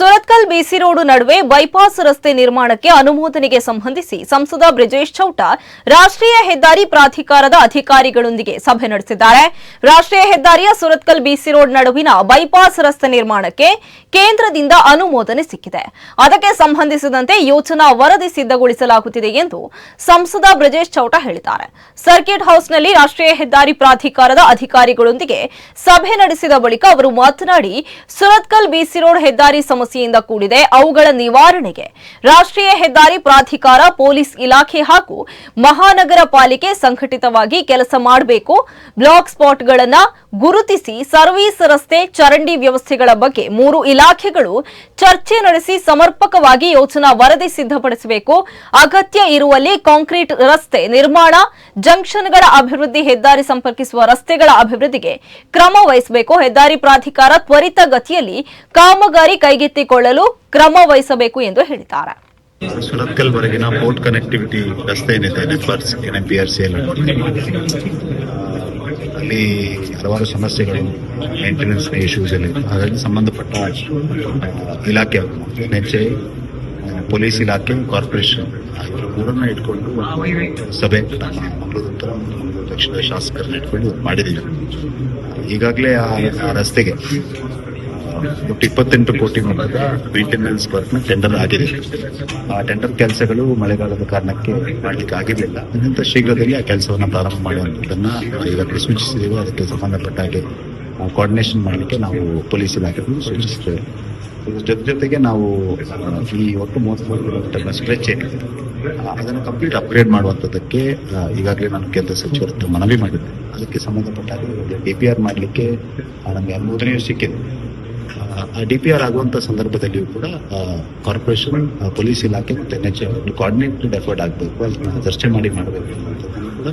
ಸುರತ್ಕಲ್ ಬಿಸಿ road ನಡುವೆ bypass ರಸ್ತೆ ನಿರ್ಮಾಣಕ್ಕೆ ಅನುಮೋದನೆಗೆ ಸಂಬಂಧಿಸಿ ಸಂಸದ ಬ್ರಿಜೇಶ್ ಚೌಟ ರಾಷ್ಟ್ರೀಯ ಹೆದ್ದಾರಿ ಪ್ರಾಧಿಕಾರದ ಅಧಿಕಾರಿಗಳೊಂದಿಗೆ ಸಭೆ ನಡೆಸಿದ್ದಾರೆ. ರಾಷ್ಟ್ರೀಯ ಹೆದ್ದಾರಿಯ ಸುರತ್ಕಲ್ ಬಿಸಿ ರೋಡ್ ನಡುವಿನ ಬೈಪಾಸ್ ರಸ್ತೆ ನಿರ್ಮಾಣಕ್ಕೆ ಕೇಂದ್ರದಿಂದ ಅನುಮೋದನೆ ಸಿಕ್ಕಿದೆ. ಅದಕ್ಕೆ ಸಂಬಂಧಿಸಿದಂತೆ ಯೋಜನಾ ವರದಿ ಸಿದ್ಧಗೊಳಿಸಲಾಗುತ್ತಿದೆ ಎಂದು ಸಂಸದ ಬ್ರಿಜೇಶ್ ಚೌಟ ಹೇಳಿದ್ದಾರೆ. ಸರ್ಕಿಟ್ ಹೌಸ್ನಲ್ಲಿ ರಾಷ್ಟ್ರೀಯ ಹೆದ್ದಾರಿ ಪ್ರಾಧಿಕಾರದ ಅಧಿಕಾರಿಗಳೊಂದಿಗೆ ಸಭೆ ನಡೆಸಿದ ಬಳಿಕ ಅವರು ಮಾತನಾಡಿ, ಸುರತ್ಕಲ್ ಬಿಸಿ ರೋಡ್ ಹೆದ್ದಾರಿ ಸಮಸ್ಯೆಯಿಂದ ಕೂಡಿದೆ. ಅವುಗಳ ನಿವಾರಣೆಗೆ ರಾಷ್ಟ್ರೀಯ ಹೆದ್ದಾರಿ ಪ್ರಾಧಿಕಾರ, ಪೊಲೀಸ್ ಇಲಾಖೆ ಹಾಗೂ ಮಹಾನಗರ ಪಾಲಿಕೆ ಸಂಘಟಿತವಾಗಿ ಕೆಲಸ ಮಾಡಬೇಕು. ಬ್ಲಾಕ್ ಸ್ಪಾಟ್ಗಳನ್ನ ಗುರುತಿಸಿ ಸರ್ವಿಸ್ ರಸ್ತೆ ಚರಂಡಿ ವ್ಯವಸ್ಥೆಗಳ ಬಗ್ಗೆ ಮೂರು ಇಲಾಖೆಗಳು ಚರ್ಚೆ ನಡೆಸಿ ಸಮರ್ಪಕವಾಗಿ ಯೋಜನಾ ವರದಿ ಸಿದ್ಧಪಡಿಸಬೇಕು. ಅಗತ್ಯ ಇರುವಲ್ಲಿ ಕಾಂಕ್ರೀಟ್ ರಸ್ತೆ ನಿರ್ಮಾಣ, ಜಂಕ್ಷನ್ಗಳ ಅಭಿವೃದ್ಧಿ, ಹೆದ್ದಾರಿ ಸಂಪರ್ಕಿಸುವ ರಸ್ತೆಗಳ ಅಭಿವೃದ್ಧಿಗೆ ಕ್ರಮ ವಹಿಸಬೇಕು. ಹೆದ್ದಾರಿ ಪ್ರಾಧಿಕಾರ ತ್ವರಿತ ಗತಿಯಲ್ಲಿ ಕಾಮಗಾರಿ ಕೈಗೆತ್ತಿಕೊಳ್ಳಲು ಕ್ರಮ ವಹಿಸಬೇಕು ಎಂದು ಹೇಳಿದ್ದಾರೆ. ಸುರತ್ಕಲ್ ಪೋರ್ಟ್ ಕನೆಕ್ಟಿವಿಟಿ ರಸ್ತೆ ಏನಿದೆ ಎನ್ ಪಿ ಆರ್ ಸಿ ಅಲ್ಲಿ ಹಲವಾರು ಸಮಸ್ಯೆಗಳು ಮೇಂಟೆನೆನ್ಸ್ ಇಶ್ಯೂಸ್ ಅಲ್ಲಿ. ಹಾಗಾಗಿ ಸಂಬಂಧಪಟ್ಟ ಇಲಾಖೆ ನೆಚ್ಚೆ ಪೊಲೀಸ್ ಇಲಾಖೆ ಕಾರ್ಪೊರೇಷನ್ ಮೂರನ್ನ ಇಟ್ಕೊಂಡು ಸಭೆ ಮಂಗಳೂರು ಉತ್ತರ ದಕ್ಷಿಣ ಶಾಸಕರನ್ನ ಇಟ್ಕೊಂಡು ಮಾಡಿದ್ದೀವಿ ಈಗಾಗಲೇ ಆ ರಸ್ತೆಗೆ ಒಟ್ಟು ಇಪ್ಪತ್ತೆಂಟು ಕೋಟಿ ಮೊತ್ತದ ಮೇಂಟೆನೆನ್ಸ್ ವರ್ಕ್ನ ಟೆಂಡರ್ ಆಗಿದೆ. ಆ ಟೆಂಡರ್ ಕೆಲಸಗಳು ಮಳೆಗಾಲದ ಕಾರಣಕ್ಕೆ ಮಾಡ್ಲಿಕ್ಕೆ ಆಗಿರಲಿಲ್ಲ. ಅತ್ಯಂತ ಶೀಘ್ರದಲ್ಲಿ ಆ ಕೆಲಸವನ್ನು ಪ್ರಾರಂಭ ಮಾಡುವಂಥದ್ದನ್ನು ಇವತ್ತು ಸೂಚಿಸಿದ್ದೇವೆ ಅದಕ್ಕೆ ಸಂಬಂಧಪಟ್ಟ ಹಾಗೆ ಕೋಆರ್ಡಿನೇಷನ್ ಮಾಡಲಿಕ್ಕೆ ನಾವು ಪೊಲೀಸ್ ಇಲಾಖೆ ಸೂಚಿಸ್ತೇವೆ ಇದ್ರ ಜೊತೆ ಜೊತೆಗೆ ನಾವು ಈ ಒಟ್ಟು ಮೂವತ್ತ್ಮೂರು ಕಿಲೋಮೀಟರ್ ಸ್ಟ್ರೆಚ್ ಏನಿದೆ ಅದನ್ನು ಕಂಪ್ಲೀಟ್ ಅಪ್ಗ್ರೇಡ್ ಮಾಡುವಂಥದ್ದಕ್ಕೆ ಈಗಾಗಲೇ ನಾನು ಕೇಂದ್ರ ಸಚಿವರ ಮನವಿ ಮಾಡಿದ್ದೆ. ಅದಕ್ಕೆ ಸಂಬಂಧಪಟ್ಟ ಹಾಗೆ ಡಿ ಪಿ ಆರ್ ಮಾಡಲಿಕ್ಕೆ ನಮಗೆ ಅನುಮೋದನೆಯೂ ಸಿಕ್ಕಿದೆ. ಡಿ ಪಿ ಆರ್ ಆಗುವಂತ ಸಂದರ್ಭದಲ್ಲಿಯೂ ಕೂಡ ಕಾರ್ಪೊರೇಷನ್ ಪೊಲೀಸ್ ಇಲಾಖೆ ಮತ್ತೆ ಕೋಆರ್ಡಿನೇಟೆಡ್ ಎಫರ್ಟ್ ಆಗಬೇಕು ಅದನ್ನ ಚರ್ಚೆ ಮಾಡಿ ಮಾಡಬೇಕು ಅನ್ನೋದನ್ನು ಕೂಡ